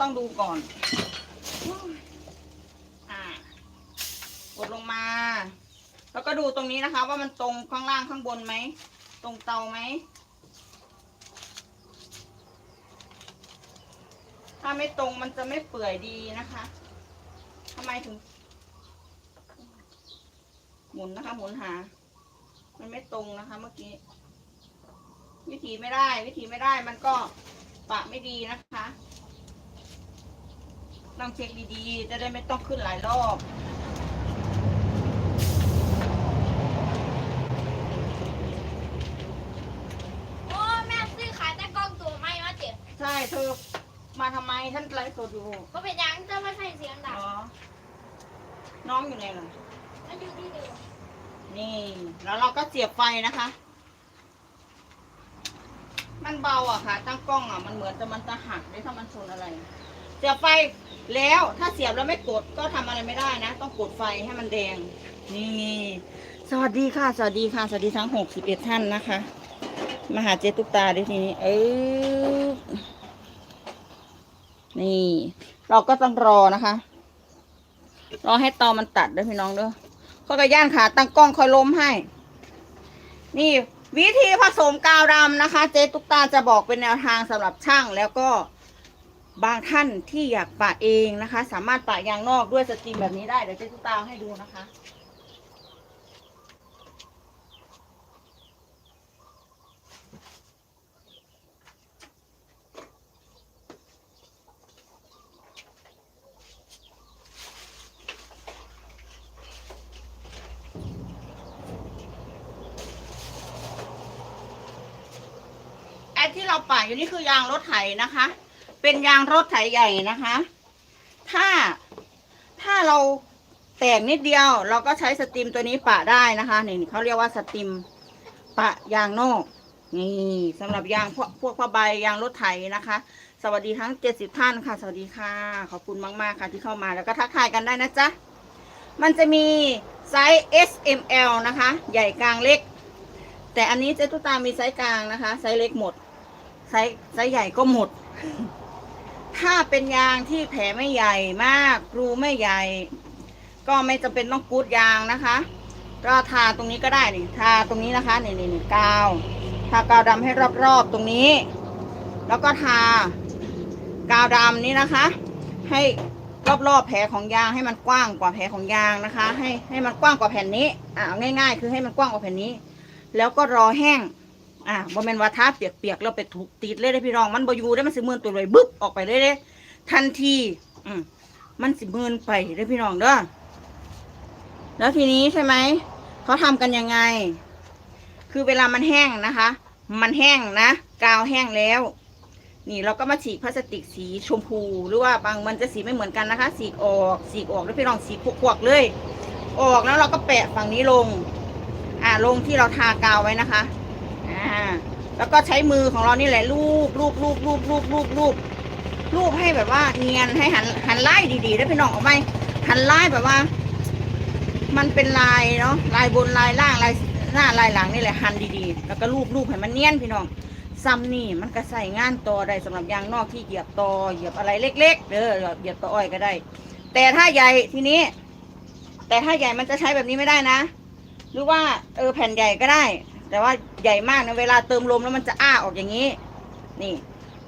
ต้องดูก่อน อ่ากดลงมา แล้วก็ดูตรงนี้นะคะ ว่ามันตรงข้างล่างข้างบนไหม ตรงเตาไหม ถ้าไม่ตรงมันจะไม่เปื่อยดีนะคะทำไมถึง หมุนนะคะ หมุนหา มันไม่ตรงนะคะ เมื่อกี้ วิธีไม่ได้ วิธีไม่ได้มันก็ปะไม่ดีนะคะ ต้องเช็คดีๆ จะได้ไม่ต้องขึ้นหลายรอบ โอ้แม่ซื้อขายแต่กล้องตัวไม่มาเจ็บใช่เธอมาทำไมท่านไลฟ์สดอยู่ ก็เป็นยังจะมาใส่เสียงดังอ๋อ น้องอยู่ไหนล่ะ มันอยู่ที่เดิมนี่ แล้วเราก็เสียบไฟนะคะ มันเบาอะค่ะ ตั้งกล้องอะมันเหมือนจะมันจะหักได้ถ้ามันชนอะไร เสียบไฟแล้วถ้าเสียบแล้วไม่กดก็ทำอะไรไม่ได้นะ ต้องกดไฟให้มันแดง นี่สวัสดีค่ะ สวัสดีค่ะ สวัสดีทั้งหกสิบเอ็ดท่านนะคะ มาหาเจตุกตาด้วยทีนี้ เออนี่ เราก็ต้องรอนะคะ รอให้ตอมันตัดด้วยพี่น้องเด้อข้อยกระย่านขาตั้งกล้องคอยล้มให้ นี่วิธีผสมกาวดำนะคะ เจตุกตาจะบอกเป็นแนวทางสำหรับช่างแล้วก็ บางท่านที่อยากปะเองนะคะ สามารถปะยางนอกด้วยสตรีมแบบนี้ได้เดี๋ยวเจตุกตาเอาให้ดูนะคะไอ้ที่เราปะอยู่นี่คือยางรถไถนะคะ เป็นยางรถไถใหญ่นะคะ ถ้าถ้าเราแตกนิดเดียวเราก็ใช้สตรีมตัวนี้ปะได้นะคะนี่เขาเรียกว่าสตรีมปะยางนอกนี่สำหรับยางพวกพวกผ้าใบยางรถไถนะคะ สวัสดีทั้งเจ็ดสิบท่านค่ะ สวัสดีค่ะ ขอบคุณมาก ๆ ค่ะที่เข้ามาแล้วก็ทักทายกันได้นะจ๊ะ มันจะมีไซส์ S M L นะคะ ใหญ่กลางเล็ก แต่อันนี้เจ๊ตุ๊ตามีไซส์กลางนะคะ ไซส์เล็กหมด ไซส์ไซส์ใหญ่ก็หมด ถ้าเป็นยางที่แผลไม่ใหญ่มากรูไม่ใหญ่ ก็ไม่จำเป็นต้องกูดยางนะคะ ก็ทาตรงนี้ก็ได้นี่ทาตรงนี้นะคะนี่นี่นี่กาวทากาวดำให้รอบๆตรงนี้ แล้วก็ทากาวดำนี้นะคะ ให้รอบๆแผลของยางให้มันกว้างกว่าแผลของยางนะคะ ให้ให้มันกว้างกว่าแผ่นนี้อ่าเอาง่าย ๆ คือให้มันกว้างกว่าแผ่นนี้ แล้วก็รอแห้ง อ่าบ่แม่นว่าทาเปียกๆแล้วไปถูกติดเลยได้พี่น้อง มันบ่อยู่ได้มันสิมืนตัวเลยบึ๊บออกไปเลยเด้ทันที อืมมันสิมืนไปได้พี่น้องเด้อแล้วทีนี้ใช่ไหมเขาทำกันยังไง คือเวลามันแห้งนะคะ มันแห้งนะกาวแห้งแล้ว นี่เราก็มาฉีกพลาสติกสีชมพู หรือว่าบางมันจะสีไม่เหมือนกันนะคะสีออกสีออกแล้วพี่น้องสีพวกๆเลย ออกแล้วเราก็แปะฝั่งนี้ลง อ่าลงที่เราทากาวไว้นะคะ อ่าแล้วก็ใช้มือของเรานี่แหละลูบลูบลูบลูบลูบลูบลูบลูบให้แบบว่าเนียนให้หันหันไล่ดีๆได้พี่น้องเอาไหมหันไล่แบบว่า มันเป็นลายเนาะลายบนลายล่างลายหน้าลายหลังนี่แหละหันดีๆ แล้วก็ลูบลูบให้มันเนียนพี่น้องซ้ำนี่มันก็ใส่งานต่อได้สำหรับยางนอกที่เหยียบตอเหยียบอะไรเล็ก ๆเด้อเหยียบตออ้อยก็ได้ แต่ถ้าใหญ่ทีนี้ แต่ถ้าใหญ่มันจะใช้แบบนี้ไม่ได้นะ หรือว่าเออแผ่นใหญ่ก็ได้ แต่ว่า ใหญ่มากนะเวลาเติมลมแล้วมันจะอ้าออกอย่างนี้ นี่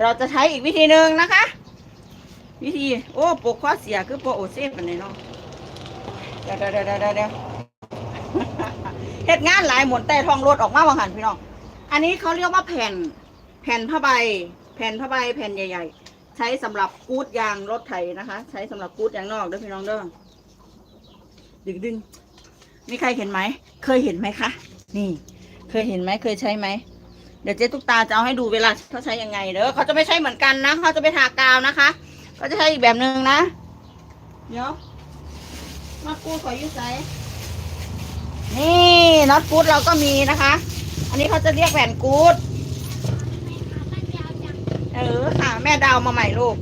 เราจะใช้อีกวิธีหนึ่งนะคะ วิธีโอ้ปกข้อเสียคือโปรโอเซ่ปันนี้เนาะเดี๋ยวเดี๋ยวเดี๋ยวเดี๋ยวเดี๋ยวเฮ็ดงานหลายหมดแต่ทองรถออกมาบางหันพี่น้อง อันนี้เขาเรียกว่าแผ่นแผ่นผ้าใบ แผ่นผ้าใบแผ่นใหญ่ ๆ ใช้สำหรับกูดยางรถไถนะคะ ใช้สำหรับกูดยางนอกเด้อพี่น้องเด้อดึงดึงมีใครเห็นไหม เคยเห็นไหมคะ นี่ เคยเห็นไหมเคยใช้ไหมเดี๋ยวเจ๊ตุ๊กตาจะเอาให้ดูเวลาเขาใช้ยังไงเด้อเขาจะไม่ใช้เหมือนกันนะเขาจะไปทากาวนะคะเขาจะใช้อีกแบบหนึ่งนะเดี๋ยวมากูขอยืดใส่นี่น็อตกูดเราก็มีนะคะ อันนี้เขาจะเรียกแผ่นกูดมันยาวจังเออค่ะ แม่ดาวมาใหม่ลูก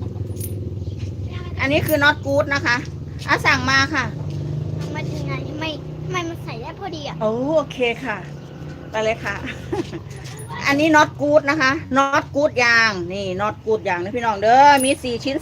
อันนี้คือน็อตกูดนะคะอะสั่งมาค่ะ มันยังไงทำไมทำไมมันใส่ได้พอดีอะโอ้โอเคค่ะ ไปเลยค่ะ อันนี้น็อตกูดนะคะน็อตกูดยาง นี่น็อตกูดยางนะพี่น้องเด้อมีสี่ชิ้น